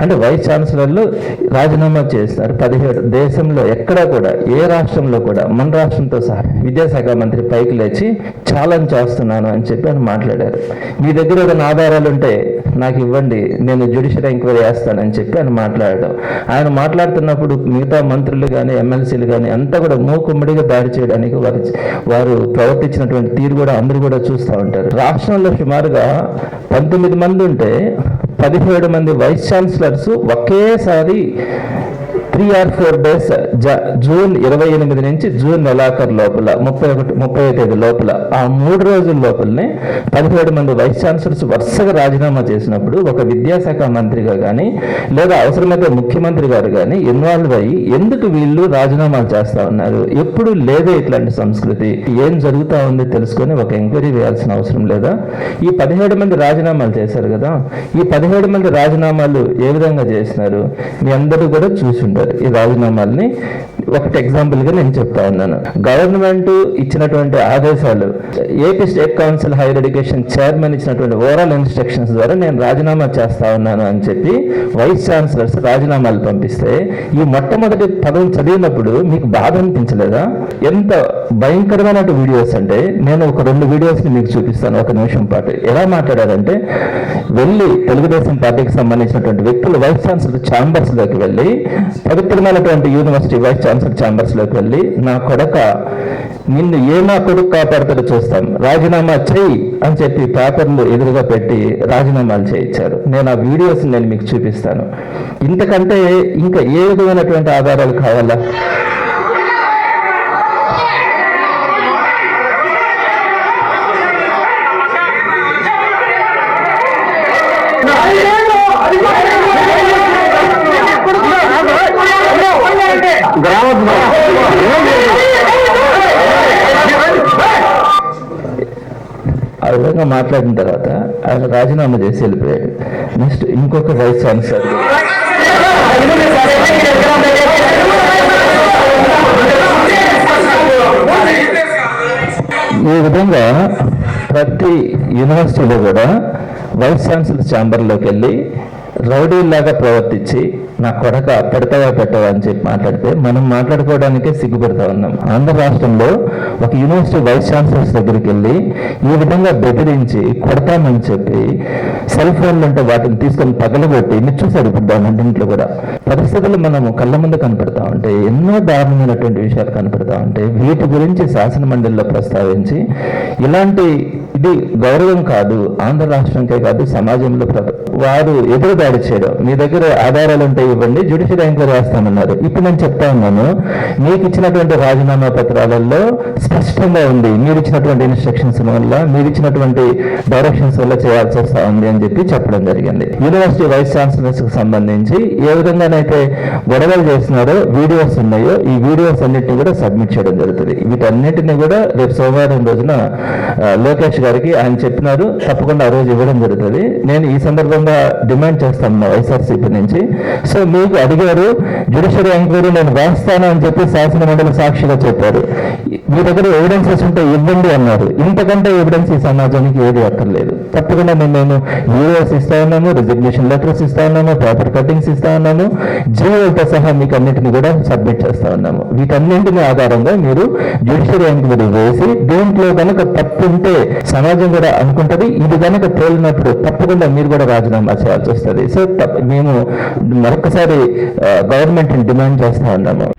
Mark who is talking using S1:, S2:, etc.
S1: అంటే వైస్ ఛాన్సలర్లు రాజీనామా చేస్తున్నారు పదిహేడు దేశంలో ఎక్కడా కూడా ఏ రాష్ట్రంలో కూడా మన రాష్ట్రంతో సహా విద్యాశాఖ మంత్రి పైకి లేచి ఛాలెంజ్ చేస్తున్నాను అని చెప్పి ఆయన మాట్లాడారు. మీ దగ్గర ఏదైనా ఆధారాలు ఉంటే నాకు ఇవ్వండి నేను జ్యుడిషియల్ ఎంక్వైరీ చేస్తానని చెప్పి ఆయన మాట్లాడడం. ఆయన మాట్లాడుతున్నప్పుడు మిగతా మంత్రులు కానీ ఎమ్మెల్సీలు కానీ అంతా కూడా మూకుమ్మడిగా దాడి చేయడానికి వారు వారు ప్రవర్తించినటువంటి తీరు కూడా అందరూ కూడా చూస్తూ ఉంటారు. రాష్ట్రంలో సుమారుగా పంతొమ్మిది మంది ఉంటే పదిహేడు మంది వైస్ ఛాన్సలర్స్ ఒకేసారి three or four days June ఇరవై ఎనిమిది నుంచి జూన్ నెలాఖరు లోపల ముప్పై ఒకటి ముప్పై తేదీ లోపల ఆ మూడు రోజుల లోపలనే పదిహేడు మంది వైస్ ఛాన్సలర్స్ వరుసగా రాజీనామా చేసినప్పుడు ఒక విద్యాశాఖ మంత్రిగా కానీ లేదా అవసరమైతే ముఖ్యమంత్రి గారు కానీ ఇన్వాల్వ్ అయ్యి ఎందుకు వీళ్ళు రాజీనామాలు చేస్తా ఉన్నారు? ఎప్పుడు లేదే ఇట్లాంటి సంస్కృతి? ఏం జరుగుతా ఉంది తెలుసుకొని ఒక ఎంక్వైరీ వేయాల్సిన అవసరం లేదా? ఈ పదిహేడు మంది రాజీనామాలు చేశారు కదా ఈ పదిహేడు మంది రాజీనామాలు ఏ విధంగా చేసినారు? మీ అందరూ కూడా చూసి ఉంటారు ఈ రాజీనామాల్ని ఒకటి ఎగ్జాంపుల్గా నేను చెప్తా ఉన్నాను. గవర్నమెంట్ ఇచ్చినటువంటి ఆదేశాలు AP state council higher education chairman ఇచ్చినటువంటి ఓవరాల్ ఇన్స్ట్రక్షన్స్ ద్వారా నేను రాజీనామా చేస్తా ఉన్నాను అని చెప్పి వైస్ ఛాన్సలర్స్ రాజీనామాలు పంపిస్తే ఈ మొట్టమొదటి పదం చదివినప్పుడు మీకు బాధ అనిపించలేదా? ఎంత భయంకరమైన వీడియోస్ అంటే నేను ఒక రెండు వీడియోస్ని మీకు చూపిస్తాను ఒక నిమిషం పాటు. ఎలా మాట్లాడారంటే వెళ్ళి తెలుగుదేశం పార్టీకి సంబంధించినటువంటి వ్యక్తులు వైస్ ఛాన్సలర్ ఛాంబర్స్లోకి వెళ్ళి పవిత్రమైనటువంటి యూనివర్సిటీ వైస్ ఛాన్సలర్ ఛాంబర్స్లోకి వెళ్ళి నా కొడక నిన్ను ఏ నా కొడుకు కాపాడతాడో చూస్తాం. రాజీనామా చెయ్యి అని చెప్పి పేపర్లు ఎదురుగా పెట్టి రాజీనామాలు చేయించారు. నేను ఆ వీడియోస్ నేను మీకు చూపిస్తాను. ఇంతకంటే ఇంకా ఏ విధమైనటువంటి ఆధారాలు కావాలా? విధంగా మాట్లాడిన తర్వాత ఆయన రాజీనామా చేసి వెళ్ళిపోయాడు. నెక్స్ట్ ఇంకొక వైస్ ఛాన్సలర్. ఈ విధంగా ప్రతి యూనివర్సిటీలో కూడా వైస్ ఛాన్సలర్ ఛాంబర్లోకి వెళ్ళి రౌడీలాగా ప్రవర్తించి నా కొడక పెడతావా పెట్టవా అని చెప్పి మాట్లాడితే మనం మాట్లాడుకోవడానికే సిగ్గుపడతా ఉన్నాం. ఆంధ్ర రాష్ట్రంలో ఒక యూనివర్సిటీ వైస్ ఛాన్సలర్స్ దగ్గరికి వెళ్ళి ఈ విధంగా బెదిరించి కొడతామని చెప్పి సెల్ ఫోన్లు అంటే వాటిని తీసుకొని పగలగొట్టి మీరు చూసారు అన్నింటిలో కూడా. పరిస్థితులు మనము కళ్ళ ముందు కనపడతా ఉంటే ఎన్నో దారుణమైనటువంటి విషయాలు కనపడతా ఉంటే వీటి గురించి శాసన మండలిలో ప్రస్తావించి ఇలాంటి ఇది గౌరవం కాదు ఆంధ్ర రాష్ట్రంకే కాదు సమాజంలో ప్ర- వారు ఎదురు దాడి చేయడం. మీ దగ్గర ఆధారాలు ఉంటే ఇవ్వండి జ్యుడిషియల్ ఎంక్వైరీ వేస్తామన్నారు ఇప్పుడు నేను చెప్తా ఉన్నాను మీకు ఇచ్చినటువంటి రాజీనామా పత్రాలలో స్పష్టంగా ఉంది. మీరు ఇచ్చినటువంటి ఇన్స్ట్రక్షన్స్ వల్ల మీరు ఇచ్చినటువంటి డైరెక్షన్స్ వల్ల చేయాల్సి వస్తా ఉంది అని చెప్పి చెప్పడం జరిగింది. యూనివర్సిటీ వైస్ ఛాన్సలర్స్కు సంబంధించి ఏ విధంగానైతే గొడవలు చేస్తున్నారో వీడియోస్ ఉన్నాయో ఈ వీడియోస్ అన్నింటినీ కూడా సబ్మిట్ చేయడం జరుగుతుంది. వీటన్నిటిని కూడా రేపు సోమవారం రోజున లోకేష్ గారికి ఆయన చెప్పినారు. తప్పకుండా ఆ రోజు ఇవ్వడం జరుగుతుంది. నేను ఈ సందర్భంగా డిమాండ్ చేస్తాను వైఎస్ఆర్సీపీ నుంచి. సో మీకు అడిగారు జ్యుడిషియరీ ఎంక్వైరీ నేను వేస్తాను అని చెప్పి శాసన మండలి సాక్షిగా చెప్పారు. మీరు దగ్గర ఎవిడెన్సెస్ ఉంటే ఇవ్వండి అన్నారు. ఇంతకంటే ఎవిడెన్స్ ఈ సమాజానికి ఏది అక్కర్లేదు. తప్పకుండా మేము మేము యూఎస్ ఇస్తా ఉన్నాము రిజిగ్నేషన్ లెటర్స్ ఇస్తా ఉన్నాము పేపర్ కటింగ్స్ ఇస్తా ఉన్నాము జీవోలతో సహా మీకు అన్నింటిని కూడా సబ్మిట్ చేస్తా ఉన్నాము. వీటన్నింటిని ఆధారంగా మీరు జ్యుడిషియరీ ఎంక్వైరీ వేసి దీంట్లో కనుక తప్పు ఉంటే సమాజం కూడా అనుకుంటది. ఇది కనుక తేలినప్పుడు తప్పకుండా మీరు కూడా రాజీనామా చేయాల్సి వస్తుంది. సో తప్ప- మేము మరొకసారి గవర్నమెంట్ డిమాండ్ చేస్తా ఉన్నాము.